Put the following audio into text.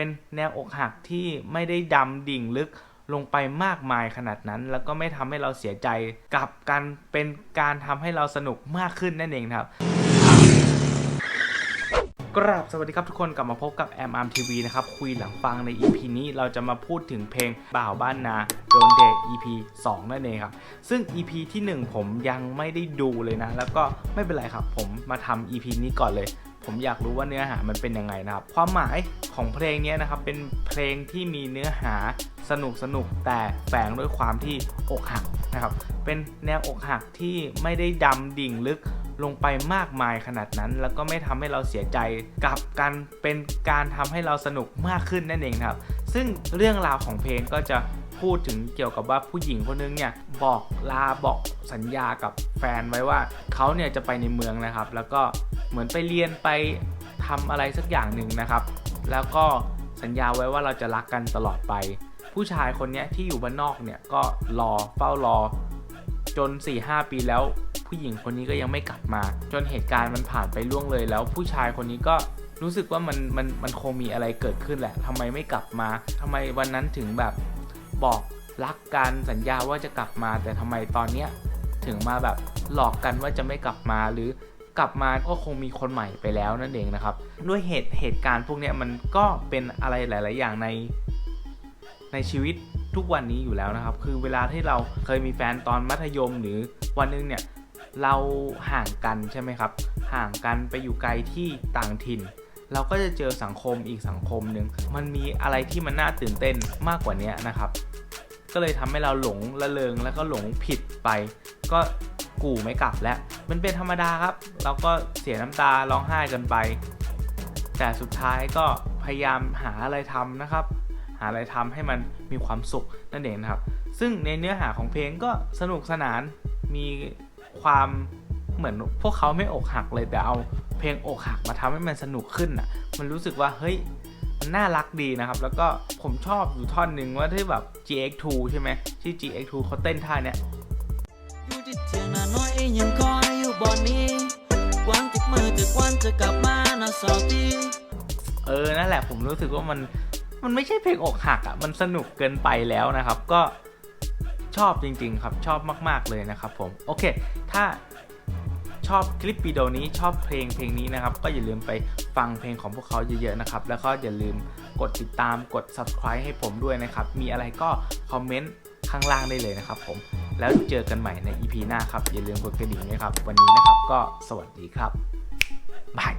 เป็นแนวอกหักที่ไม่ได้ดำดิ่งลึกลงไปมากมายขนาดนั้น แล้วก็ไม่ทำให้เราเสียใจ กลับกันเป็นการทำให้เราสนุกมากขึ้นนั่นเองครับ ราบสวัสดีครับทุกคนกลับมาพบกับแอมอาร์มทีวีนะครับ คุยหลังฟังใน EP นี้เราจะมาพูดถึงเพลงบ่าวบ้านนาโดนเดท EP 2 นั่นเองครับ ซึ่ง EP ที่ 1 ผมยังไม่ได้ดูเลยนะ แล้วก็ไม่เป็นไรครับ ผมมาทำ EP นี้ก่อนเลย ผมอยากรู้ว่าเนื้อหามันเป็นยังไงนะครับ ความหมายของเพลงนี้นะครับ เป็นเพลงที่มีเนื้อหาสนุกสนุกแต่แฝงด้วยความที่อกหักนะครับเป็นแนวอกหักที่ไม่ได้ดำดิ่งลึก ลงไปมากมายขนาดนั้น แล้วก็ไม่ทำให้เราเสียใจกับกันเป็นการทำให้เราสนุกมากขึ้นนั่นเองครับ ซึ่งเรื่องราวของเพลงก็จะพูดถึงเกี่ยวกับว่าผู้หญิงคนนึงเนี่ยบอกลาบอกสัญญากับแฟนไว้ว่าเขาเนี่ยจะไปในเมืองนะครับ แล้วก็เหมือนไปเรียนไปทำอะไรสักอย่างหนึ่งนะครับ แล้วก็สัญญาไว้ว่าเราจะรักกันตลอดไป ผู้ชายคนนี้ที่อยู่บ้านนอกเนี่ยก็รอเฝ้ารอจน 4-5 ปีแล้ว ผู้หญิงคนนี้ก็ยังไม่กลับมา จนเหตุการณ์มันผ่านไปล่วงเลย แล้วผู้ชายคนนี้ก็รู้สึกว่ามันมันมันคงมีอะไรเกิดขึ้นแหละทำไมไม่กลับมาทำไมวันนั้นถึงแบบบอกรักกันสัญญาว่าจะกลับมา แต่ทำไมตอนเนี้ยถึงมาแบบหลอกกันว่าจะไม่กลับมาหรือกลับมาก็คงมีคนใหม่ไปแล้วนั่นเองนะครับ ด้วยเหตุเหตุการณ์พวกนี้มันก็เป็นอะไรหลาย ๆ อย่างในในชีวิตทุกวันนี้อยู่แล้วนะครับ คือเวลาที่เราเคยมีแฟนตอนมัธยมหรือวันหนึงเนี่ย เราห่างกันใช่ไหมครับ ห่างกันไปอยู่ไกลที่ต่างถิ่น เราก็จะเจอสังคมอีกสังคมหนึ่งมันมีอะไรที่มันน่าตื่นเต้นมากกว่านี้นะครับ ก็เลยทำให้เราหลงละเลงแล้วก็หลงผิดไป ก็กู่ไม่กลับแล้ว มันเป็นธรรมดาครับ เราก็เสียน้ำตาร้องไห้กันไป แต่สุดท้ายก็พยายามหาอะไรทำนะครับ หาอะไรทำให้มันมีความสุขนั่นเองนะครับ ซึ่งในเนื้อหาของเพลงก็สนุกสนานมี ความเหมือนพวกเขาไม่อกหักเลยแต่เอาเพลงอกหักมาทำให้มันสนุกขึ้นอะ มันรู้สึกว่าเฮ้ยมันน่ารักดีนะครับ แล้วก็ผมชอบอยู่ท่อนหนึ่งว่าที่แบบ GX2 ใช่ไหมที่ GX2 เขาเต้นท่าเนี้ยอยู่ที่เถียงนาน้อยยังคอยอยู่บ่อนนี้หวังจากมือจากวันจะกลับมานะสาวตีเออนั่นแหละผมรู้สึกว่ามันมันไม่ใช่เพลงอกหักอะ่ะมันสนุกเกินไปแล้วนะครับ ก็ ชอบจริงๆครับชอบมากๆเลยนะครับผมโอเค ถ้าชอบคลิปวิดีโอนี้ชอบเพลงเพลงนี้นะครับ ก็อย่าลืมไปฟังเพลงของพวกเขาเยอะๆนะครับ แล้วก็อย่าลืมกดติดตามกด subscribe ให้ผมด้วยนะครับ มีอะไรก็คอมเมนต์ข้างล่างได้เลยนะครับผมแล้วเจอกันใหม่ใน EP หน้าครับ อย่าลืมกดกระดิ่งนะครับ วันนี้นะครับก็สวัสดีครับบาย